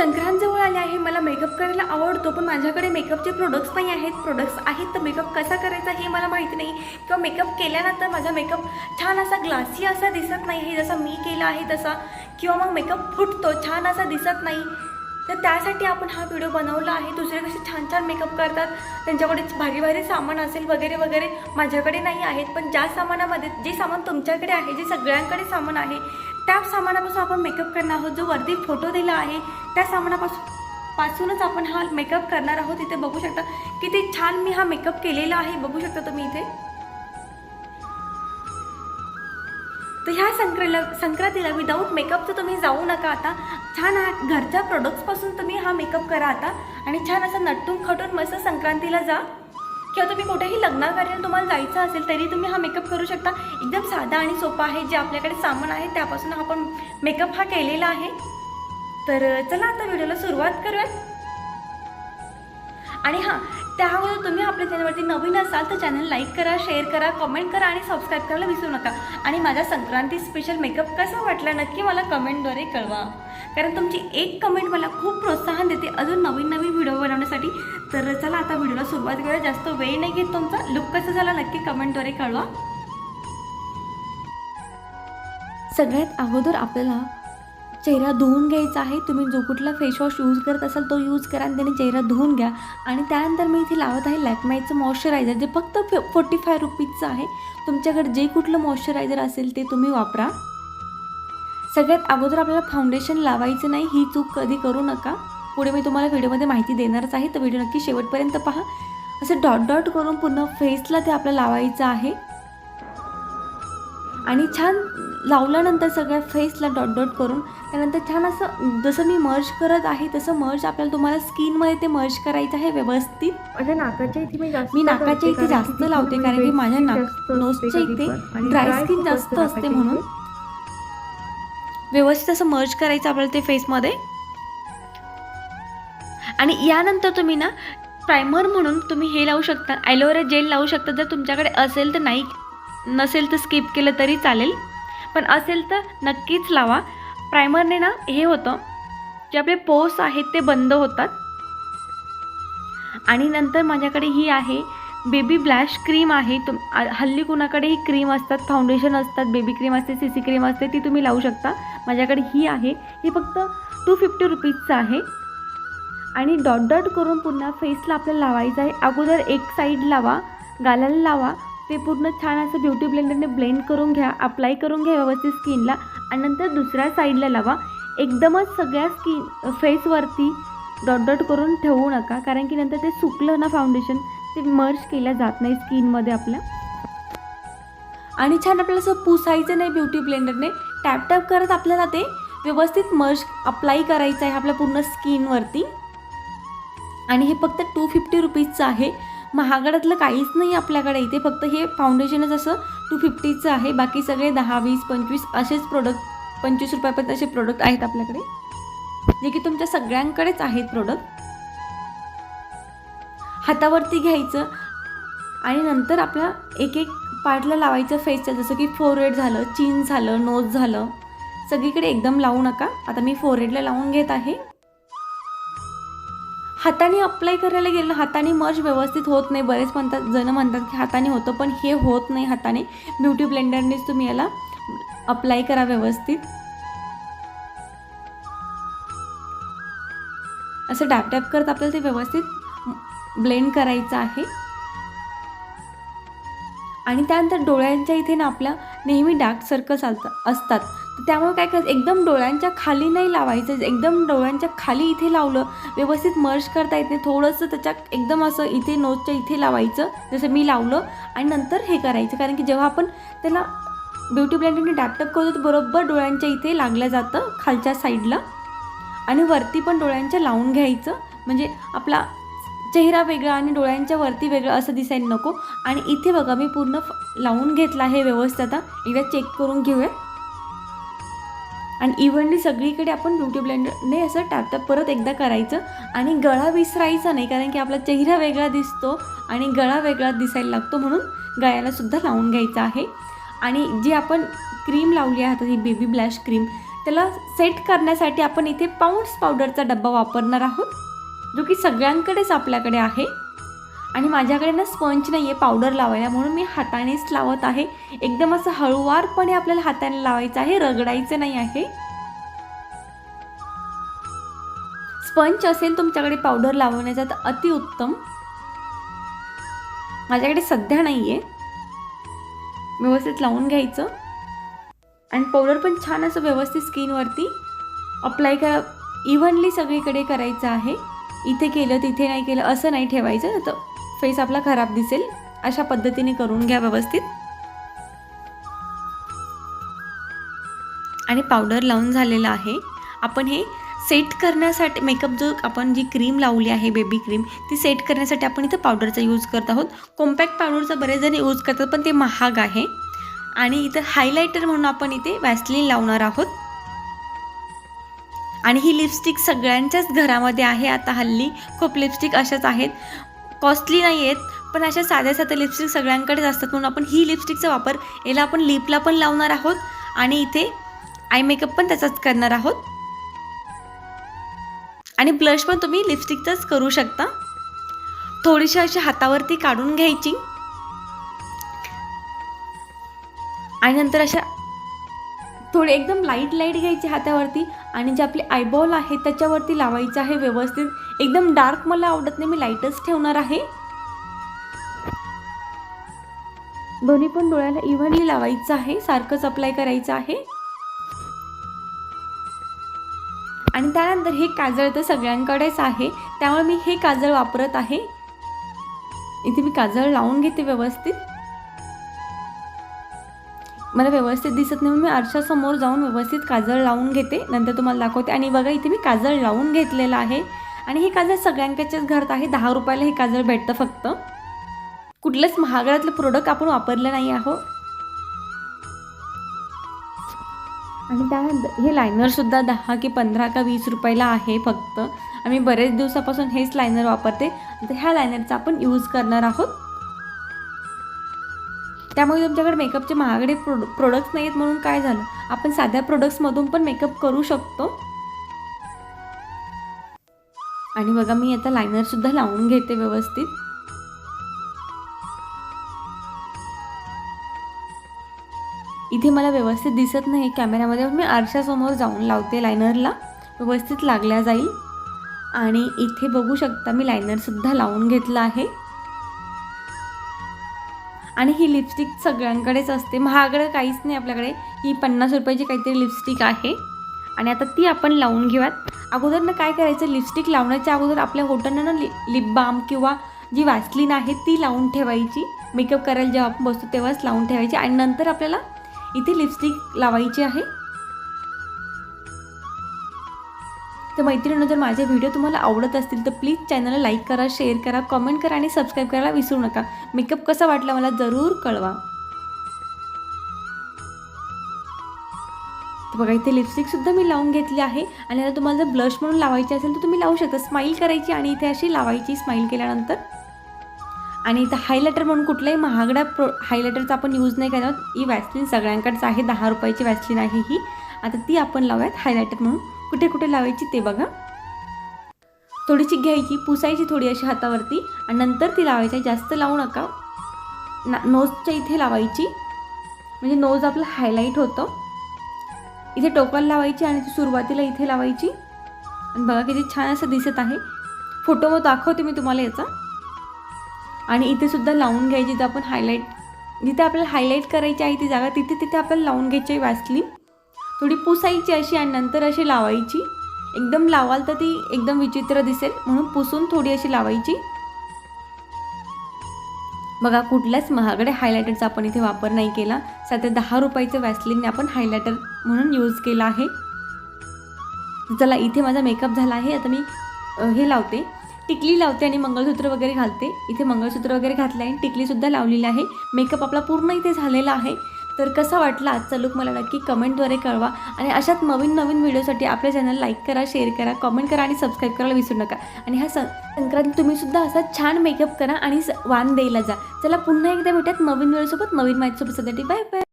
संक्रांत जवळ आले आहे मला मेकअप करायला आवडतो पण माझ्याकडे मेकअपचे प्रोडक्ट्स नाही आहेत. प्रोडक्ट्स आहेत तर मेकअप कसा करायचा हे मला माहीत नाही. किंवा मेकअप केल्यानंतर माझा मेकअप छान असा ग्लासी असा दिसत नाही आहे जसा मी केला आहे तसा. किंवा मग मेकअप फुटतो छान असा दिसत नाही. तर त्यासाठी आपण हा व्हिडिओ बनवला आहे. दुसरे कसे छान छान मेकअप करतात. त्यांच्याकडे भारी भारी सामान असेल वगैरे वगैरे माझ्याकडे नाही आहेत. पण ज्या सामानामध्ये जे सामान तुमच्याकडे आहे जे सगळ्यांकडे सामान आहे त्या सामानापासून आपण मेकअप करणार आहोत जो वरती फोटो दिला आहे त्या सामानापासून पासूनच आपण हा मेकअप करणार आहोत. इथे बघू शकता किती छान मी हा मेकअप केलेला आहे. बघू शकता तुम्ही इथे. तर ह्या संक्रेला संक्रांतीला विदाऊट मेकअपचं तुम्ही जाऊ नका आता. छान हा घरच्या प्रोडक्ट्सपासून तुम्ही हा मेकअप करा आता. आणि छान असं नटून खटून मस्त संक्रांतीला जा. किंवा तुम्ही कुठेही लग्नाकार्याला तुम्हाला जायचं असेल तरी तुम्ही हा मेकअप करू शकता. एकदम साधा आणि सोपा आहे जे आपल्याकडे सामान आहे त्यापासून आपण मेकअप हा केलेला आहे. तर चला आता व्हिडिओला सुरुवात करूयात आणि हां त्या तुम्ही आपल्या चॅनलवरती नवीन असाल तर चॅनल लाईक करा शेअर करा कमेंट करा आणि सबस्क्राईब करायला विसरू नका. आणि माझा संक्रांती स्पेशल मेकअप कसा वाटला नक्की मला कमेंटद्वारे कळवा. कारण तुमची एक कमेंट मला खूप प्रोत्साहन देते अजून नवीन नवीन व्हिडिओ बनवण्यासाठी. तर चला आता व्हिडिओला सुरुवात करूया. जास्त वेळ नाही घेत तुमचा. लुक कसा झाला नक्की कमेंटद्वारे कळवा. सगळ्यात अगोदर आपल्याला चेहरा धुवून घ्यायचा आहे. तुम्ही जो कुठला फेसवॉश यूज करत असाल तो यूज करा आणि त्याने चेहरा धुवून घ्या. आणि त्यानंतर मी इथे लावत आहे लॅकमाईचं मॉइश्चरायझर जे फक्त फोर्टी फाय रुपीजचं आहे. तुमच्याकडे जे कुठलं मॉइश्चरायझर असेल ते तुम्ही वापरा. सगळ्यात अगोदर आपल्याला फाउंडेशन लावायचं नाही ही चूक कधी करू नका. पुढे मी तुम्हाला व्हिडिओमध्ये माहिती देणारच आहे तर व्हिडिओ नक्की शेवटपर्यंत पहा. असं डॉट डॉट करून पूर्ण फेसला ते आपल्याला लावायचं आहे. आणि छान लावल्यानंतर सगळ्या फेसला डॉट डॉट करून त्यानंतर छान असं जसं मी मर्ज करत आहे तसं मर्ज आपल्याला तुम्हाला स्किनमध्ये ते मर्ज करायचं आहे व्यवस्थित. माझ्या नाकाच्या इथे मी जास्त मी नाकाच्या इथे जास्त लावते कारण की माझ्या नाक नोजच्या इथे ड्राय स्किन जास्त असते म्हणून. व्यवस्थित असं मर्ज करायचं आपल्याला ते फेसमध्ये आणि यानंतर तुम्ही ना प्रायमर म्हणून तुम्ही हे लावू शकता ॲलोवेरा जेल लावू शकता जर तुमच्याकडे असेल तर नाही. नसेल तर स्किप केलं तरी चालेल. पण असेल तर नक्कीच लावा. प्रायमरने ना हे होतं जे आपले पोस आहेत ते बंद होतात. आणि नंतर माझ्याकडे ही आहे बेबी ब्लॅश क्रीम आहे. तुम हल्ली कुणाकडे ही क्रीम असतात फाउंडेशन असतात बेबी क्रीम असते सी सी क्रीम असते ती तुम्ही लावू शकता. माझ्याकडे ही आहे. ही फक्त टू फिफ्टी रुपीजचं आहे. आणि डॉट डॉट करून पुन्हा फेसला आपल्याला लावायचं आहे. अगोदर एक साईड लावा गालाला लावा. ते पूर्ण छान असं ब्युटी ब्लेंडरने ब्लेंड करून घ्या अप्लाय करून घ्या व्यवस्थित स्किनला आणि नंतर दुसऱ्या साईडला लावा. एकदमच सगळ्या स्किन फेसवरती डॉट डॉट करून ठेवू नका कारण की नंतर ते सुकलं ना फाउंडेशन ते मर्ज केलं जात नाही स्किनमध्ये आपल्या आणि छान आपल्याला असं पुसायचं नाही ब्युटी ब्लेंडरने टॅप टॅप करत आपल्याला ते व्यवस्थित मर्ज अप्लाय करायचं आहे आपल्या पूर्ण स्किनवरती आणि हे फक्त टू फिफ्टी रुपीजचं आहे. महागड्यातलं काहीच नाही आपल्याकडे. इथे फक्त हे फाउंडेशनच असं टू फिफ्टीचं आहे. बाकी सगळे दहा वीस पंचवीस असेच प्रोडक्ट पंचवीस रुपयापर्यंत असे प्रोडक्ट आहेत आपल्याकडे. जे की तुमच्या सगळ्यांकडेच आहेत प्रोडक्ट हातावरती घ्यायचं आणि नंतर आपल्या एक एक पार्टला लावायचं फेसचं जसं की फोरहेड झालं चीन झालं नोज झालं. सगळीकडे एकदम लावू नका. आता मी फोरहेडला लावून घेत आहे. हाताने अप्लाय करायला गेलं हाताने मर्ज व्यवस्थित होत नाही. बरेच म्हणतात जण म्हणतात की हाताने होतं पण हे होत नाही हाताने. ब्युटी ब्लेंडरनेच तुम्ही याला अप्लाय करा व्यवस्थित. असं डॅप डॅप करत आपल्याला ते व्यवस्थित ब्लेंड करायचं आहे. आणि त्यानंतर डोळ्यांच्या इथे ना आपल्या नेहमी डार्क सर्कल्स असतात असतात. त्यामुळे काय करायचं एकदम डोळ्यांच्या खाली नाही लावायचं. एकदम डोळ्यांच्या खाली इथे लावलं व्यवस्थित मर्ज करता येत नाही. थोडंसं त्याच्या एकदम असं इथे नोजच्या इथे लावायचं जसं मी लावलं. आणि नंतर हे करायचं. कारण की जेव्हा आपण त्याला ब्युटी ब्लेंडरने डॅपटप करतो तर बरोबर डोळ्यांच्या इथे लागलं जातं खालच्या साईडला. आणि वरती पण डोळ्यांच्या लावून घ्यायचं. म्हणजे आपला चेहरा वेगळा आणि डोळ्यांच्या वरती वेगळं असं दिसायला नको. आणि इथे बघा मी पूर्ण फ- लावून घेतला हे व्यवस्थित आता. एकदा चेक करून घेऊया. आणि इव्हनली सगळीकडे आपण ब्युटी ब्लेंडरने असं टॅप परत एकदा करायचं आणि गळा विसरायचा नाही कारण की आपला चेहरा वेगळा दिसतो आणि गळा वेगळा दिसायला लागतो म्हणून गळ्यालासुद्धा लावून घ्यायचा आहे. आणि जी आपण क्रीम लावली आहे आता ही बेबी ब्लॅश क्रीम त्याला सेट करण्यासाठी आपण इथे पाऊंड्स पावडरचा डब्बा वापरणार आहोत जो की सगळ्यांकडेच आपल्याकडे आहे. आणि माझ्याकडे ना स्पंज नाही आहे पावडर लावायला. म्हणून मी हातानेच लावत आहे. एकदम असं हळुवारपणे आपल्याला हाताने लावायचं आहे. रगडायचं नाही आहे. स्पंज असेल तुमच्याकडे पावडर लावण्याचा तर अतिउत्तम. माझ्याकडे सध्या नाही आहे व्यवस्थित लावून घ्यायचं. आणि पावडर पण छान असं व्यवस्थित स्किनवरती अप्लाय करा. इव्हनली सगळीकडे करायचं आहे. इथे केलं तिथे नाही केलं असं नाही ठेवायचं. तर फेस आपला खराब दिसेल अशा पद्धतीने करून घ्या व्यवस्थित. आणि पावडर लावून झालेलं आहे. आपण हे सेट करण्यासाठी मेकअप जो आपण जी क्रीम लावली आहे बेबी क्रीम ती सेट करण्यासाठी आपण इथं पावडरचा यूज करत आहोत. कॉम्पॅक्ट पावडरचा बरेच जण यूज करतात पण ते महाग आहे. आणि इथं हायलायटर म्हणून आपण इथे वॅसलिन लावणार आहोत. आणि ही लिपस्टिक सगळ्यांच्याच घरामध्ये आहे. आता हल्ली खूप लिपस्टिक अशाच आहेत. कॉस्टली नाही आहेत पण अशा साध्या साध्या लिपस्टिक सगळ्यांकडेच असतात. म्हणून आपण ही लिपस्टिकचा वापर याला आपण लिपला पण लावणार आहोत आणि इथे आय मेकअप पण त्याचाच करणार आहोत. आणि ब्लश पण तुम्ही लिपस्टिकचाच करू शकता. थोडीशी अशी हातावरती काढून घ्यायची. आणि नंतर अशा थोडे एकदम लाइट लाइट घ्यायची हातावरती आणि जे आपले आयबॉल आहे त्याच्यावरती लावायचं आहे व्यवस्थित. एकदम डार्क मला आवडत नाही मी लाईटच ठेवणार आहे. दोन्ही पण डोळ्याला इव्हनली लावायचं आहे सारखंच अप्लाय करायचं आहे. आणि त्यानंतर हे काजळ तर सगळ्यांकडेच आहे त्यामुळे मी हे काजळ वापरत आहे. इथे मी काजळ लावून घेते व्यवस्थित. मला व्यवस्थित दिसत नाही म्हणून मी आरशासमोर जाऊन व्यवस्थित काजळ लावून घेते. नंतर तुम्हाला दाखवते. आणि बघा इथे मी काजळ लावून घेतलेलं आहे. आणि हे काजळ सगळ्यांच्याच घरात आहे. दहा रुपयाला हे काजळ भेटतं फक्त. कुठलंच महागड्यातलं प्रोडक्ट आपण वापरलं नाही आहो. आणि त्या हे लायनरसुद्धा दहा की पंधरा का वीस रुपयाला आहे फक्त. आम्ही बरेच दिवसापासून हेच लायनर वापरते. तर ह्या लायनरचा आपण यूज करणार आहोत. त्यामुळे तुमच्याकडे मेकअपचे महागडे प्रोड प्रोडक्ट्स नाही आहेत म्हणून काय झालं? आपण साध्या प्रोडक्ट्समधून पण मेकअप करू शकतो. आणि बघा मी आता लायनरसुद्धा लावून घेते व्यवस्थित. इथे मला व्यवस्थित दिसत नाही कॅमेऱ्यामध्ये. मी आरशासमोर जाऊन लावते लायनरला व्यवस्थित लागल्या जाईल. आणि इथे बघू शकता मी लायनरसुद्धा लावून घेतलं आहे. आणि ही लिपस्टिक सगळ्यांकडेच असते. महागडं काहीच नाही आपल्याकडे. ही पन्नास रुपयाची काहीतरी लिपस्टिक आहे. आणि आता ती आपण लावून घेऊयात. अगोदर ना काय करायचं? लिपस्टिक लावण्याच्या अगोदर आपल्या होटांना ना लि लिप बाम किंवा जी वॅसलीन आहे ती लावून ठेवायची. मेकअप करायला जेव्हा आपण बसतो तेव्हाच लावून ठेवायची. आणि नंतर आपल्याला इथे लिपस्टिक लावायची आहे. तर मैत्रिणी जर माझे व्हिडिओ तुम्हाला आवडत असतील तर प्लीज चॅनलला लाईक करा शेअर करा कमेंट करा आणि सबस्क्राईब करायला विसरू नका. मेकअप कसा वाटला मला जरूर कळवा. तर बघा इथे लिपस्टिकसुद्धा मी लावून घेतली आहे. आणि आता तुम्हाला जर ब्लश म्हणून लावायची असेल तर तुम्ही लावू शकता. स्माईल करायची आणि इथे अशी लावायची स्माईल केल्यानंतर. आणि इथं हायलायटर म्हणून कुठलाही महागडा प्रो हायलायटरचा आपण यूज नाही करणार ही वॅसलिन सगळ्यांकडचं आहे. दहा रुपयाची वॅक्सिन आहे ही. आता ती आपण लावूयात हायलायटर म्हणून. कुठे कुठे लावायची ते बघा. थोडीशी घ्यायची पुसायची थोडी अशी हातावरती आणि नंतर ती लावायची. जास्त लावू नका. ना नोजच्या इथे लावायची. म्हणजे नोज आपलं हायलाईट होतं. इथे टोकाला लावायची आणि ती सुरुवातीला इथे लावायची. आणि बघा किती छान असं दिसत आहे. फोटो मग दाखवते मी तुम्हाला याचा. आणि इथे सुद्धा लावून घ्यायची जिथं आपण हायलाईट जिथे आपल्याला हायलाईट करायची आहे ती जागा तिथे तिथे आपल्याला लावून घ्यायची आहे वॅसलीन थोडी पुसायची अशी आणि नंतर अशी लावायची. एकदम लावाल तर ती एकदम विचित्र दिसेल म्हणून पुसून थोडी अशी लावायची. बघा कुठल्याच महागड्या हायलायटरचा आपण इथे वापर नाही केला. सात दहा रुपयाचं वॅसलिनने आपण हायलायटर म्हणून यूज केला आहे. चला इथे माझा मेकअप झाला आहे. आता मी हे लावते. टिकली लावते आणि मंगळसूत्र वगैरे घालते. इथे मंगळसूत्र वगैरे घातलं आहे टिकलीसुद्धा लावलेली आहे. मेकअप आपला पूर्ण इथे झालेला आहे. तर कसा वाटला आजचा लुक मला नक्की कमेंटद्वारे कळवा. आणि अशाच नवीन नवीन व्हिडिओसाठी आपल्या चॅनल लाईक करा शेअर करा कमेंट करा आणि सबस्क्राईब करायला विसरू नका. आणि हा सं संक्रांत तुम्हीसुद्धा असा छान मेकअप करा आणि वान द्यायला जा. चला पुन्हा एकदा भेटत नवीन व्हिडिओसोबत नवीन माहितीसोबत सध्यासाठी बाय बाय